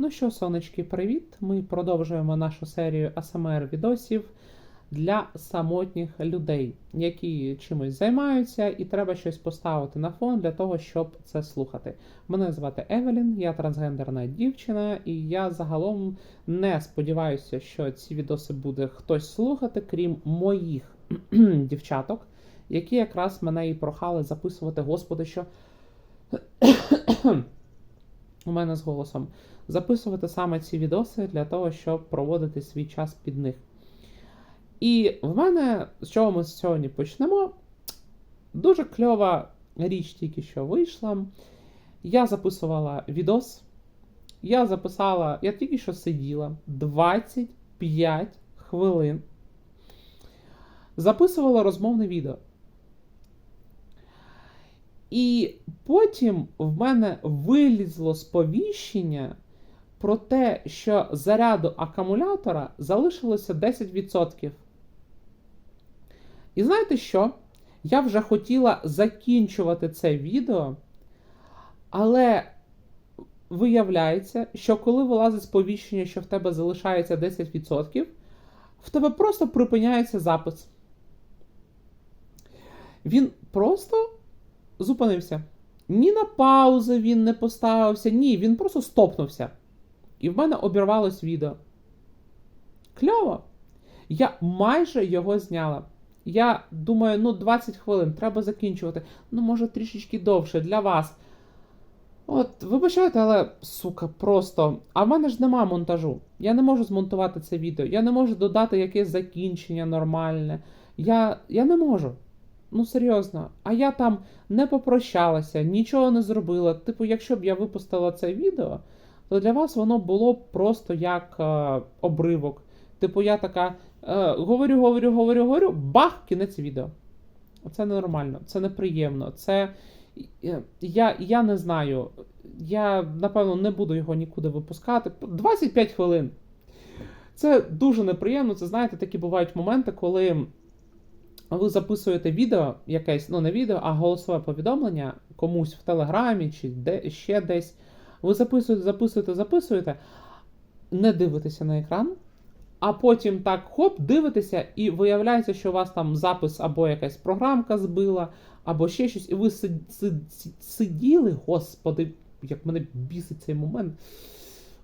Ну що, сонечки, привіт! Ми продовжуємо нашу серію ASMR відосів для самотніх людей, які чимось займаються, і треба щось поставити на фон для того, щоб це слухати. Мене звати Евелін, я трансгендерна дівчина, і я загалом не сподіваюся, що ці відоси буде хтось слухати, крім моїх дівчаток, які якраз мене і прохали записувати, господи, що. У мене з голосом записувати саме ці відоси для того, щоб проводити свій час під них. І в мене, з чого ми сьогодні почнемо, дуже кльова річ тільки що вийшла. Я записувала відос. Я записала, я тільки що сиділа 25 хвилин. Записувала розмовне відео. І потім в мене вилізло сповіщення про те, що заряду акумулятора залишилося 10%. І знаєте що? Я вже хотіла закінчувати це відео, але виявляється, що коли вилазить сповіщення, що в тебе залишається 10%, в тебе просто припиняється запис. Він просто зупинився. Ні на паузу він не поставився, ні, він просто стопнувся. І в мене обірвалось відео. Кльово! Я майже його зняла. Я думаю, ну 20 хвилин, треба закінчувати. Ну, може, трішечки довше для вас. От, вибачайте, але, сука, просто. А в мене ж нема монтажу. Я не можу змонтувати це відео. Я не можу додати якесь закінчення нормальне. Я, Я не можу. Ну, серйозно, а я там не попрощалася, нічого не зробила. Типу, якщо б я випустила це відео, то для вас воно було б просто як е, обривок. Типу, я така е, говорю, говорю, говорю, говорю, бах, кінець відео. Це ненормально, це неприємно. Це е, я, я не знаю. Я, напевно, не буду його нікуди випускати. 25 хвилин. Це дуже неприємно. Це знаєте, такі бувають моменти, коли ви записуєте відео, якесь, ну не відео, а голосове повідомлення комусь в Телеграмі чи де, ще десь. Ви записуєте, записуєте, записуєте, не дивитеся на екран, а потім так хоп, дивитеся, і виявляється, що у вас там запис або якась програмка збила, або ще щось, і ви сиділи, господи, як мене бісить цей момент.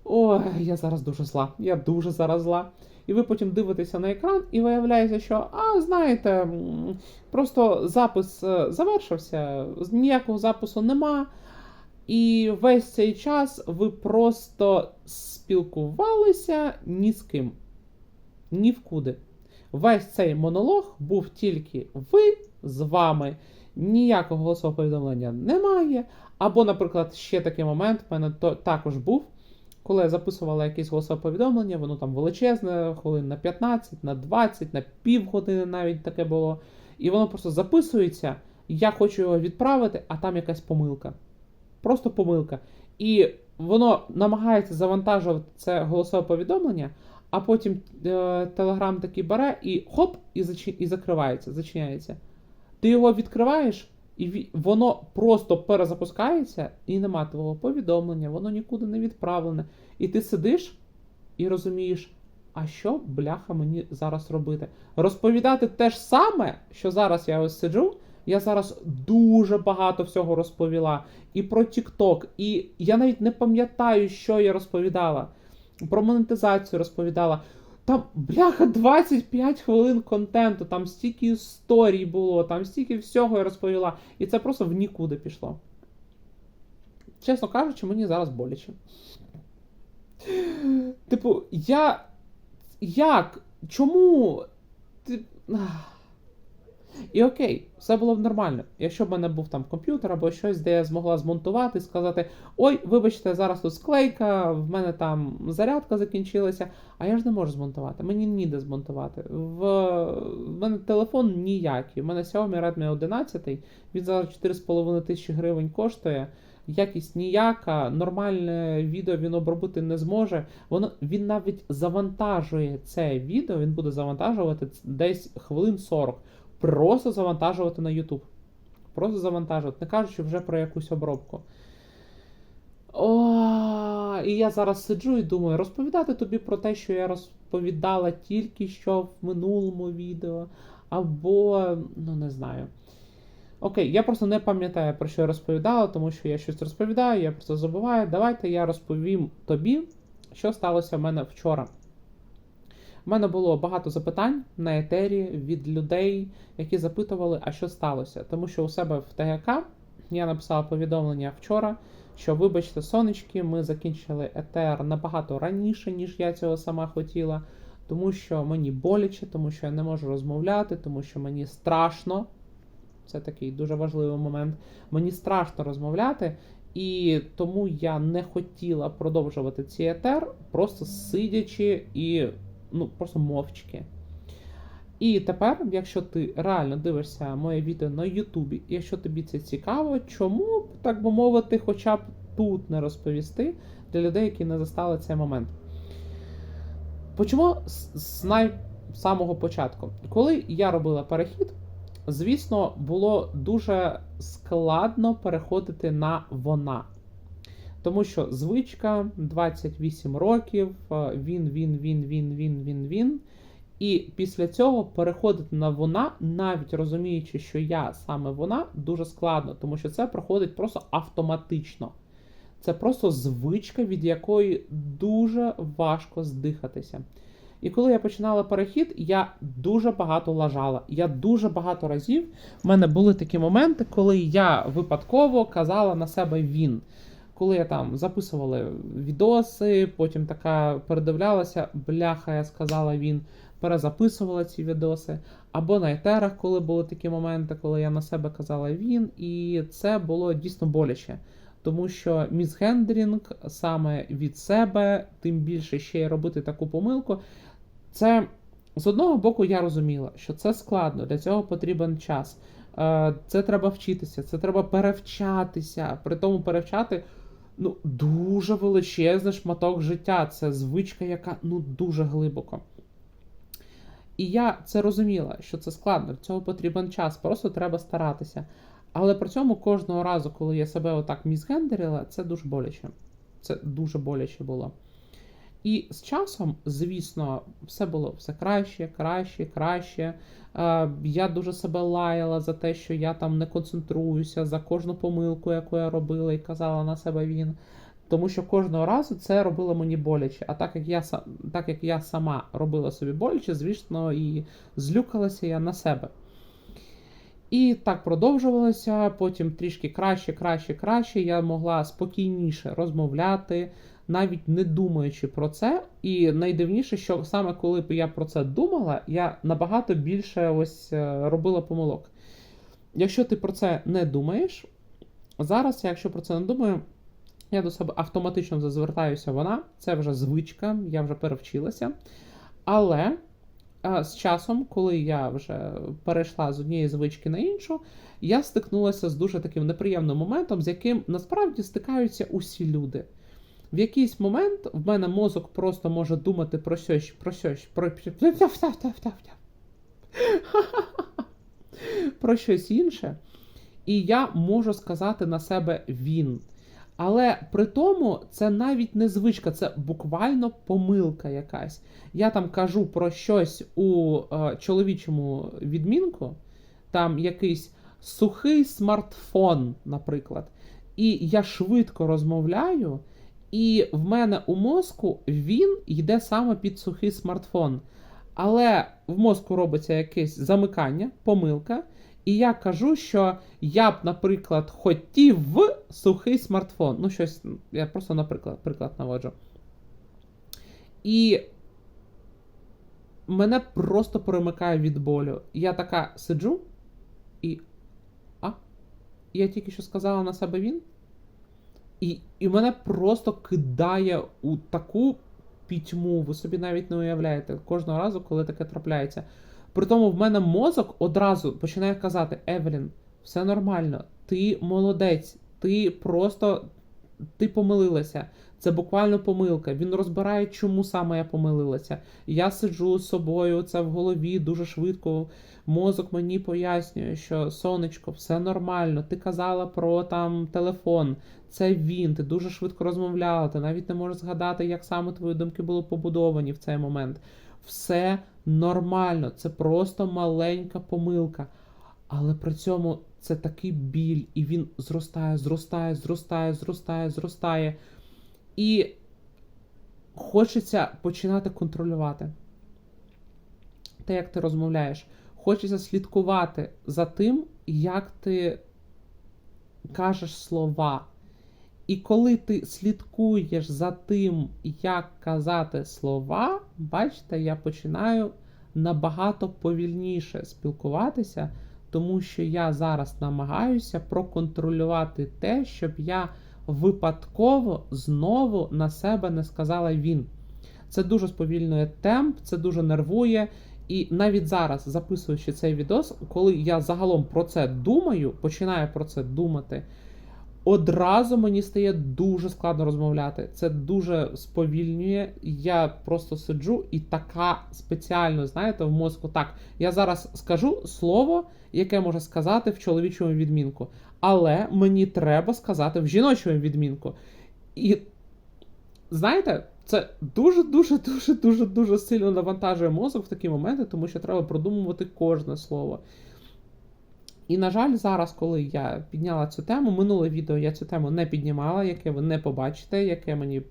Ой, я зараз дуже зла. Я дуже зараз зла і ви потім дивитеся на екран, і виявляється, що, а, знаєте, просто запис е, завершився, ніякого запису нема. І весь цей час ви просто спілкувалися ні з ким, ні в куди. Весь цей монолог був тільки ви з вами, ніякого голосового повідомлення немає. Або, наприклад, ще такий момент в мене також був. Коли я записувала якесь голосове повідомлення, воно там величезне, хвилин на 15, на 20, на півгодини навіть таке було. І воно просто записується, я хочу його відправити, а там якась помилка. Просто помилка. І воно намагається завантажувати це голосове повідомлення, а потім е, Телеграм таки бере і хоп, і, зачи, і закривається, зачиняється. Ти його відкриваєш. І воно просто перезапускається, і нема твого повідомлення, воно нікуди не відправлене. І ти сидиш і розумієш, а що бляха мені зараз робити? Розповідати те ж саме, що зараз я ось сиджу. Я зараз дуже багато всього розповіла. І про TikTok, і я навіть не пам'ятаю, що я розповідала. Про монетизацію розповідала. Там, бляха, 25 хвилин контенту, там стільки історій було, там стільки всього я розповіла. І це просто в нікуди пішло. Чесно кажучи, мені зараз боляче. Типу, я. Як? Чому? Ти... І окей, все було б нормально. Якщо б в мене був там комп'ютер або щось, де я змогла змонтувати, сказати: Ой, вибачте, зараз тут склейка, в мене там зарядка закінчилася, а я ж не можу змонтувати. Мені ніде змонтувати. В, в мене телефон ніякий. У мене Xiaomi Redmi 11, він зараз 4,5 тисячі гривень коштує. Якість ніяка, нормальне відео він обробити не зможе. Воно Він навіть завантажує це відео, він буде завантажувати десь хвилин 40 просто завантажувати на YouTube. Просто завантажувати, не кажучи вже про якусь обробку. О, і я зараз сиджу і думаю, розповідати тобі про те, що я розповідала тільки що в минулому відео, або, ну не знаю. Окей, я просто не пам'ятаю, про що я розповідала, тому що я щось розповідаю, я просто забуваю. Давайте я розповім тобі, що сталося в мене вчора. У мене було багато запитань на етері від людей, які запитували, а що сталося. Тому що у себе в ТГК я написала повідомлення вчора, що, вибачте, сонечки, ми закінчили етер набагато раніше, ніж я цього сама хотіла, тому що мені боляче, тому що я не можу розмовляти, тому що мені страшно. Це такий дуже важливий момент. Мені страшно розмовляти, і тому я не хотіла продовжувати цей етер, просто сидячи і ну, просто мовчки. І тепер, якщо ти реально дивишся моє відео на Ютубі, і якщо тобі це цікаво, чому, так би мовити, хоча б тут не розповісти для людей, які не застали цей момент. Почому з най самого початку? Коли я робила перехід, звісно, було дуже складно переходити на вона. Тому що звичка 28 років, е, він, він, він, він, він, він, він. І після цього переходити на вона, навіть розуміючи, що я саме вона, дуже складно, тому що це проходить просто автоматично. Це просто звичка, від якої дуже важко здихатися. І коли я починала перехід, я дуже багато лажала. Я дуже багато разів в мене були такі моменти, коли я випадково казала на себе він. Коли я там записувала відоси, потім така передивлялася, бляха, я сказала він, перезаписувала ці відоси. Або на етерах, коли були такі моменти, коли я на себе казала він, і це було дійсно боляче. Тому що мізгендрінг саме від себе, тим більше ще й робити таку помилку. Це з одного боку я розуміла, що це складно, для цього потрібен час. Е, Це треба вчитися, це треба перевчатися. При тому перевчати ну, дуже величезний шматок життя. Це звичка, яка ну дуже глибоко. І я це розуміла, що це складно, в цього потрібен час, просто треба старатися. Але при цьому кожного разу, коли я себе отак мізгендерила, це дуже боляче. Це дуже боляче було. І з часом, звісно, все було все краще, краще, краще. Е, Я дуже себе лаяла за те, що я там не концентруюся за кожну помилку, яку я робила, і казала на себе він. Тому що кожного разу це робило мені боляче. А так як я так як я сама робила собі боляче, звісно, і злюкалася я на себе. І так продовжувалося. Потім трішки краще, краще, краще. Я могла спокійніше розмовляти, навіть не думаючи про це. І найдивніше, що саме коли б я про це думала, я набагато більше ось е, робила помилок. Якщо ти про це не думаєш, зараз, якщо про це не думаю, я до себе автоматично звертаюся вона, це вже звичка, я вже перевчилася. Але а, з часом, коли я вже перейшла з однієї звички на іншу, я стикнулася з дуже таким неприємним моментом, з яким насправді стикаються усі люди. В якийсь момент в мене мозок просто може думати про щось, про щось, про про щось інше, і я можу сказати на себе він. Але при тому це навіть не звичка, це буквально помилка якась. Я там кажу про щось у е, чоловічому відмінку, там якийсь сухий смартфон, наприклад. І я швидко розмовляю, і в мене у мозку він йде саме під сухий смартфон. Але в мозку робиться якесь замикання, помилка. І я кажу, що я б, наприклад, хотів в сухий смартфон. Ну, щось, я просто, наприклад, приклад наводжу. І мене просто перемикає від болю. Я така сиджу і. А? Я тільки що сказала на себе він. І і мене просто кидає у таку пітьму. Ви собі навіть не уявляєте кожного разу, коли таке трапляється. При тому в мене мозок одразу починає казати: Евелін, все нормально, ти молодець, ти просто ти помилилася. Це буквально помилка. Він розбирає, чому саме я помилилася. Я сиджу з собою, це в голові дуже швидко. Мозок мені пояснює, що сонечко, все нормально. Ти казала про там телефон. Це він, ти дуже швидко розмовляла, ти навіть не можеш згадати, як саме твої думки були побудовані в цей момент. Все нормально, це просто маленька помилка. Але при цьому це такий біль, і він зростає, зростає, зростає, зростає, зростає. І хочеться починати контролювати те, як ти розмовляєш. Хочеться слідкувати за тим, як ти кажеш слова. І коли ти слідкуєш за тим, як казати слова, бачите, я починаю набагато повільніше спілкуватися, тому що я зараз намагаюся проконтролювати те, щоб я випадково знову на себе не сказала він. Це дуже сповільнює темп, це дуже нервує. І навіть зараз, записуючи цей відос, коли я загалом про це думаю, починаю про це думати, одразу мені стає дуже складно розмовляти. Це дуже сповільнює. Я просто сиджу і така спеціально, знаєте, в мозку. Так, я зараз скажу слово, яке може сказати в чоловічому відмінку, але мені треба сказати в жіночому відмінку. І знаєте, це дуже дуже дуже дуже дуже сильно навантажує мозок в такі моменти, тому що треба продумувати кожне слово. І, на жаль, зараз, коли я підняла цю тему, минуле відео я цю тему не піднімала, яке ви не побачите, яке мені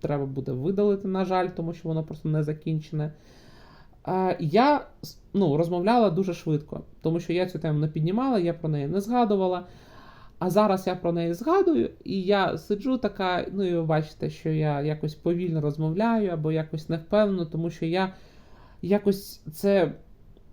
треба буде видалити, на жаль, тому що воно просто не закінчене. Я ну, розмовляла дуже швидко, тому що я цю тему не піднімала, я про неї не згадувала. А зараз я про неї згадую, і я сиджу така, ну і ви бачите, що я якось повільно розмовляю або якось не впевнено, тому що я якось це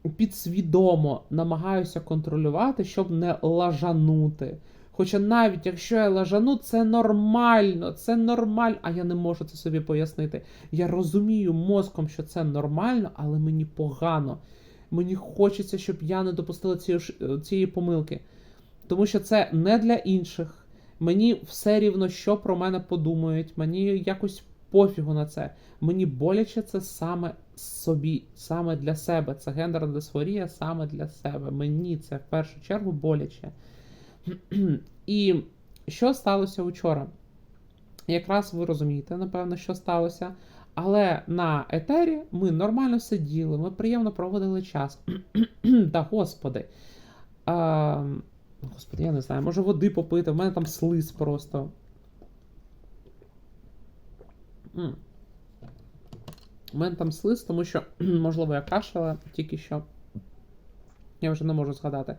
підсвідомо намагаюся контролювати, щоб не лажанути. Хоча навіть якщо я лажану, це нормально, це нормально, а я не можу це собі пояснити. Я розумію мозком, що це нормально, але мені погано. Мені хочеться, щоб я не допустила цієї, цієї помилки. Тому що це не для інших. Мені все рівно, що про мене подумають, мені якось пофігу на це. Мені боляче це саме собі, саме для себе. Це гендерна дисфорія саме для себе. Мені це в першу чергу боляче. І що сталося вчора? Якраз ви розумієте, напевно, що сталося. Але на етері ми нормально сиділи, ми приємно проводили час. Та господи. А, Господи, я не знаю, може води попити, в мене там слиз просто. У мене там слиз, тому що, можливо, я кашляла тільки що. Я вже не можу згадати.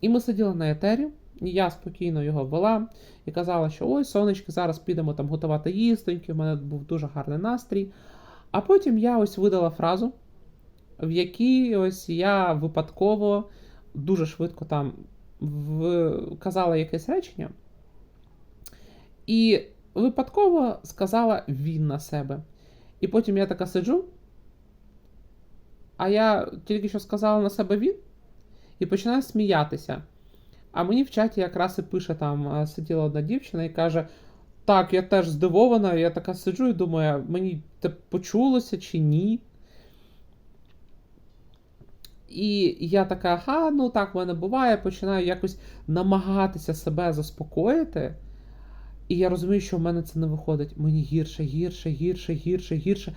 І ми сиділи на етері, і я спокійно його вела і казала, що ой, сонечки, зараз підемо там готувати їстоньки, в мене був дуже гарний настрій. А потім я ось видала фразу, в якій ось я випадково дуже швидко там казала якесь речення, і випадково сказала він на себе. І потім я така сиджу, а я тільки що сказала на себе він, і починаю сміятися. А мені в чаті якраз і пише там, сиділа одна дівчина і каже: Так, я теж здивована, я така сиджу і думаю, мені це почулося чи ні. І я така, ага, ну так в мене буває, починаю якось намагатися себе заспокоїти. І я розумію, що в мене це не виходить. Мені гірше, гірше, гірше, гірше, гірше.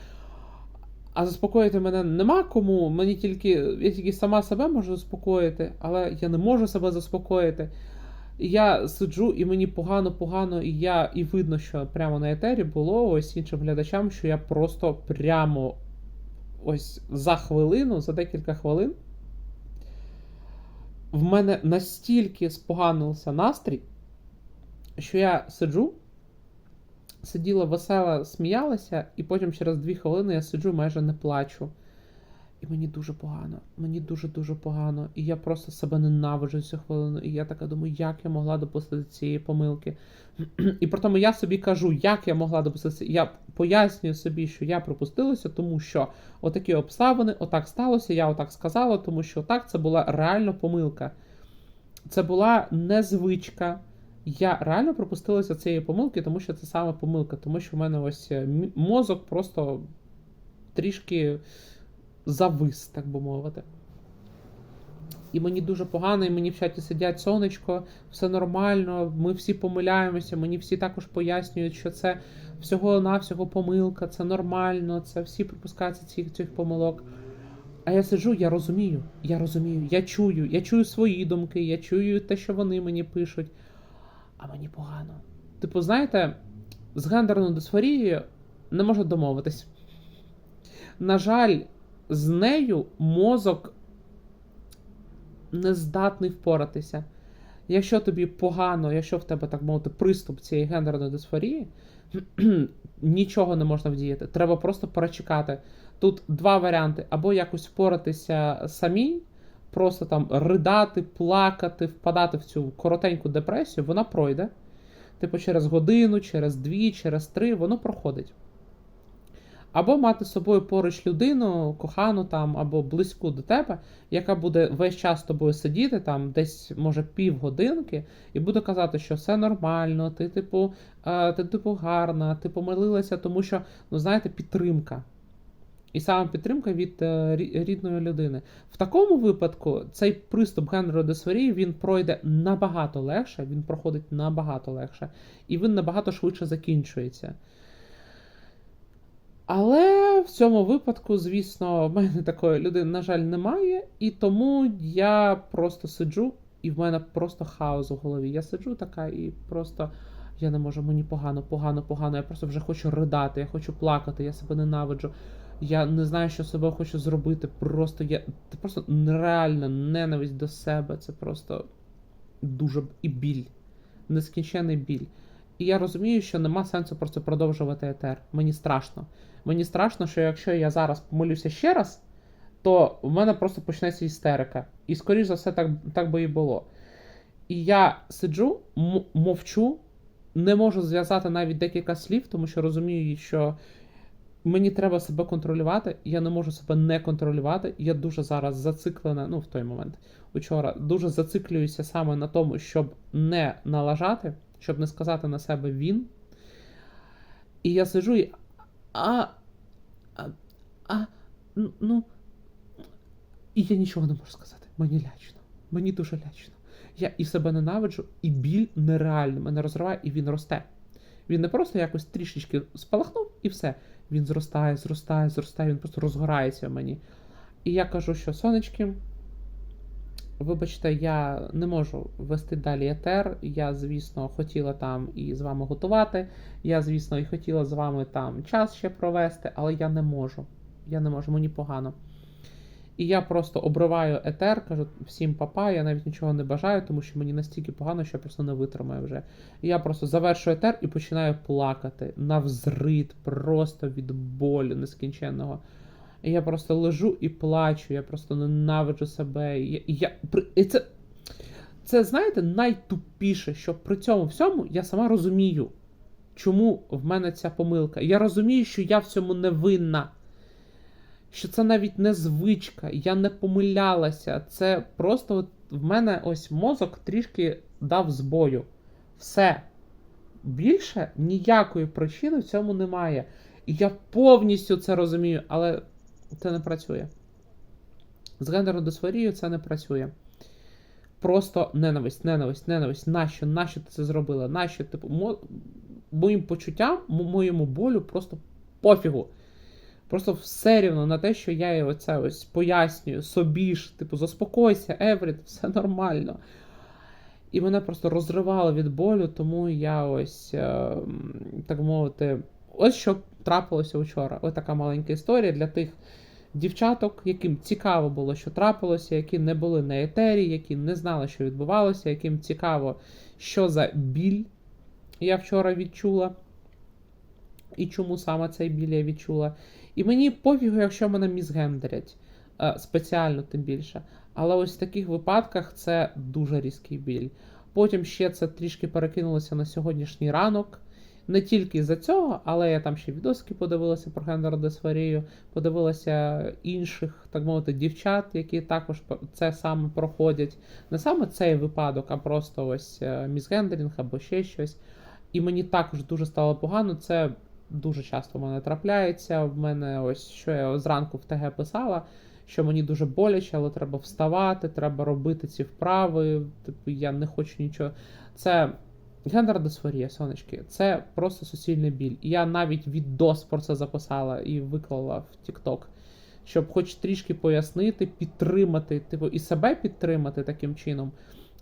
А заспокоїти мене нема кому. Мені тільки, Я тільки сама себе можу заспокоїти, але я не можу себе заспокоїти. Я сиджу, і мені погано-погано, і я, і видно, що прямо на етері було ось іншим глядачам, що я просто прямо ось за хвилину, за декілька хвилин в мене настільки споганився настрій, що я сиджу, сиділа весела, сміялася, і потім через дві хвилини я сиджу майже не плачу. І мені дуже погано, мені дуже-дуже погано. І я просто себе ненавиджу цю хвилину. І я така думаю, як я могла допустити цієї помилки. І при тому я собі кажу, як я могла допустити. Я пояснюю собі, що я пропустилася, тому що отакі обставини, отак сталося, я отак сказала, тому що так це була реально помилка. Це була незвичка. Я реально пропустилася цієї помилки, тому що це саме помилка, тому що в мене ось е, мозок просто трішки завис, так би мовити. І мені дуже погано, і мені в чаті сидять сонечко, все нормально, ми всі помиляємося, мені всі також пояснюють, що це всього-навсього помилка, це нормально, це всі припускаються цих, цих помилок. А я сиджу, я розумію, я розумію, я чую, я чую свої думки, я чую те, що вони мені пишуть, а мені погано. Типу, знаєте, з гендерною дисфорією не можна домовитись. На жаль, з нею мозок не здатний впоратися. Якщо тобі погано, якщо в тебе, так мовити, приступ цієї гендерної дисфорії, нічого не можна вдіяти. Треба просто перечекати. Тут два варіанти: або якось впоратися самі, просто там ридати, плакати, впадати в цю коротеньку депресію, вона пройде. Типу, через годину, через дві, через три, воно проходить. Або мати з собою поруч людину, кохану там, або близьку до тебе, яка буде весь час з тобою сидіти, там, десь, може, півгодинки, і буде казати, що все нормально, ти, типу, е, ти, типу, гарна, ти помилилася, тому що, ну, знаєте, підтримка. І саме підтримка від е, рідної людини. В такому випадку цей приступ гендерної дисфорії він пройде набагато легше, він проходить набагато легше, і він набагато швидше закінчується. Але в цьому випадку, звісно, в мене такої людини, на жаль, немає, і тому я просто сиджу, і в мене просто хаос у голові. Я сиджу така і просто. Я не можу, мені погано, погано, погано. Я просто вже хочу ридати, я хочу плакати, я себе ненавиджу. Я не знаю, що собою хочу зробити. Просто я. Це просто нереальна ненависть до себе. Це просто дуже і біль. Нескінчений біль. І я розумію, що нема сенсу просто продовжувати етер. Мені страшно. Мені страшно, що якщо я зараз помилюся ще раз, то в мене просто почнеться істерика. І, скоріш за все, так, так би і було. І я сиджу, мовчу, не можу зв'язати навіть декілька слів, тому що розумію, що мені треба себе контролювати, я не можу себе не контролювати. Я дуже зараз зациклена, ну в той момент учора, дуже зациклююся саме на тому, щоб не налажати, щоб не сказати на себе він. І я сиджу і. А. А. а ну. І я нічого не можу сказати. Мені лячно. Мені дуже лячно. Я і себе ненавиджу, і біль нереальний. Мене розриває, і він росте. Він не просто якось трішечки спалахнув і все. Він зростає, зростає, зростає, він просто розгорається мені. І я кажу, що сонечки, вибачте, я не можу вести далі етер. Я, звісно, хотіла там і з вами готувати. Я, звісно, і хотіла з вами там час ще провести, але я не можу. Я не можу, мені погано. І я просто обриваю етер, кажу всім папа, я навіть нічого не бажаю, тому що мені настільки погано, що я просто не витримаю вже. І я просто завершую етер і починаю плакати навзрид, просто від болю нескінченного. І я просто лежу і плачу, я просто ненавиджу себе. І я, і це, це, знаєте, найтупіше, що при цьому всьому я сама розумію, чому в мене ця помилка. Я розумію, що я в цьому не винна. Що це навіть не звичка, я не помилялася. Це просто от в мене ось мозок трішки дав збою. Все. Більше ніякої причини в цьому немає. І я повністю це розумію, але це не працює. З гендерною дисфорією це не працює. Просто ненависть, ненависть, ненависть. Нащо? Нащо ти це зробила? Нащо? Типу, мо... моїм почуттям, моєму болю просто пофігу. Просто все рівно на те, що я оце ось пояснюю собі ж, типу, заспокойся, Евріт, все нормально. І мене просто розривало від болю, тому я ось, е, так мовити, ось що трапилося вчора. Ось така маленька історія для тих дівчаток, яким цікаво було, що трапилося, які не були на етері, які не знали, що відбувалося, яким цікаво, що за біль я вчора відчула. І чому саме цей біль я відчула. І мені пофігу, якщо мене мізгендерять е, спеціально тим більше. Але ось в таких випадках це дуже різкий біль. Потім ще це трішки перекинулося на сьогоднішній ранок. Не тільки за цього, але я там ще відоски подивилася про гендердисфорію, подивилася інших, так мовити, дівчат, які також це саме проходять. Не саме цей випадок, а просто ось е, мізгендерінг або ще щось. І мені також дуже стало погано. Це дуже часто в мене трапляється. В мене ось що я зранку в ТГ писала, що мені дуже боляче, але треба вставати, треба робити ці вправи. Типу, я не хочу нічого. Це гендерна дисфорія, сонечки. Це просто суцільний біль. Я навіть відос про це записала і виклала в TikTok, щоб хоч трішки пояснити, підтримати, типу, і себе підтримати таким чином,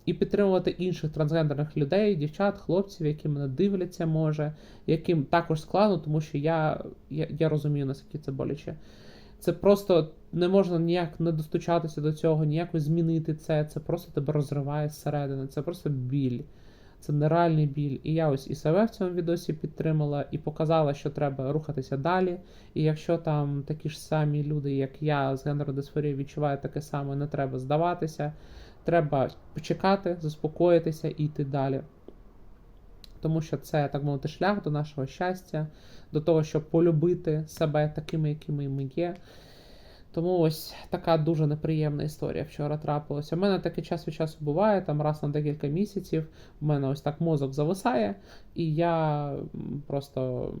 і підтримувати інших трансгендерних людей, дівчат, хлопців, які мене дивляться, може, яким також складно, тому що я, я, я розумію, наскільки це боляче. Це просто не можна ніяк не достучатися до цього, ніяк змінити це. Це просто тебе розриває зсередини. Це просто біль. Це нереальний біль. І я ось і себе в цьому відосі підтримала, і показала, що треба рухатися далі. І якщо там такі ж самі люди, як я з гендеродисфорією відчувають таке саме, не треба здаватися. Треба почекати, заспокоїтися і йти далі. Тому що це, так мовити, шлях до нашого щастя, до того, щоб полюбити себе такими, якими ми є. Тому ось така дуже неприємна історія вчора трапилася. У мене таке час від часу буває, там раз на декілька місяців. У мене ось так мозок зависає, і я просто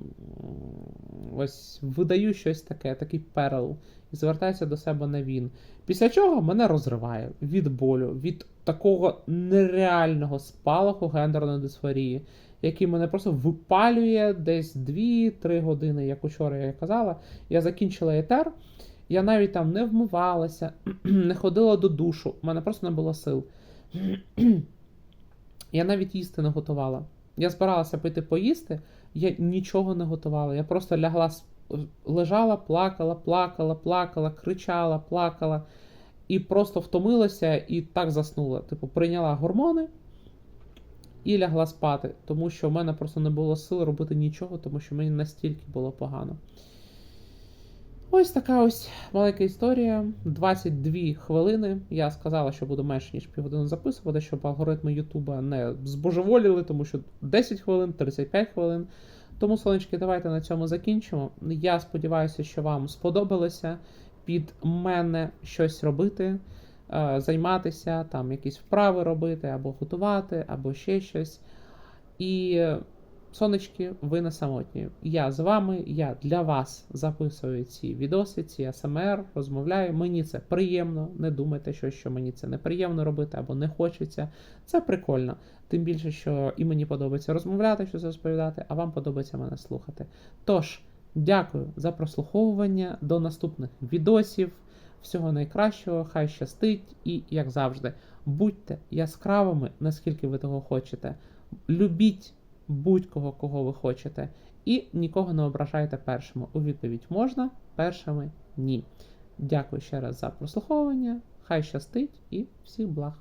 ось видаю щось таке, такий перел, і звертаюся до себе на він. Після чого мене розриває від болю, від такого нереального спалаху гендерної дисфорії, який мене просто випалює десь 2-3 години, як учора я казала. Я закінчила етер. Я навіть там не вмивалася, не ходила до душу, у мене просто не було сил. Я навіть їсти не готувала. Я збиралася піти поїсти, я нічого не готувала. Я просто лягла, лежала, плакала, плакала, плакала, кричала, плакала. І просто втомилася і так заснула. Типу, прийняла гормони і лягла спати, тому що в мене просто не було сил робити нічого, тому що мені настільки було погано. Ось така ось маленька історія. 22 хвилини. Я сказала, що буду менше ніж півгодини записувати, щоб алгоритми Ютуба не збожеволіли, тому що 10 хвилин, 35 хвилин. Тому, сонечки, давайте на цьому закінчимо. Я сподіваюся, що вам сподобалося під мене щось робити, е, займатися, там якісь вправи робити, або готувати, або ще щось. І сонечки, ви не самотні. Я з вами, я для вас записую ці відоси, ці СМР, розмовляю. Мені це приємно. Не думайте, що, що мені це неприємно робити або не хочеться. Це прикольно. Тим більше, що і мені подобається розмовляти, щось розповідати, а вам подобається мене слухати. Тож, дякую за прослуховування. До наступних відосів. Всього найкращого, хай щастить, і, як завжди, будьте яскравими, наскільки ви того хочете. Любіть будь-кого, кого ви хочете, і нікого не ображайте першими. У відповідь можна, першими ні. Дякую ще раз за прослуховування. Хай щастить і всіх благ.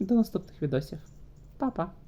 До наступних відосів. Па-па.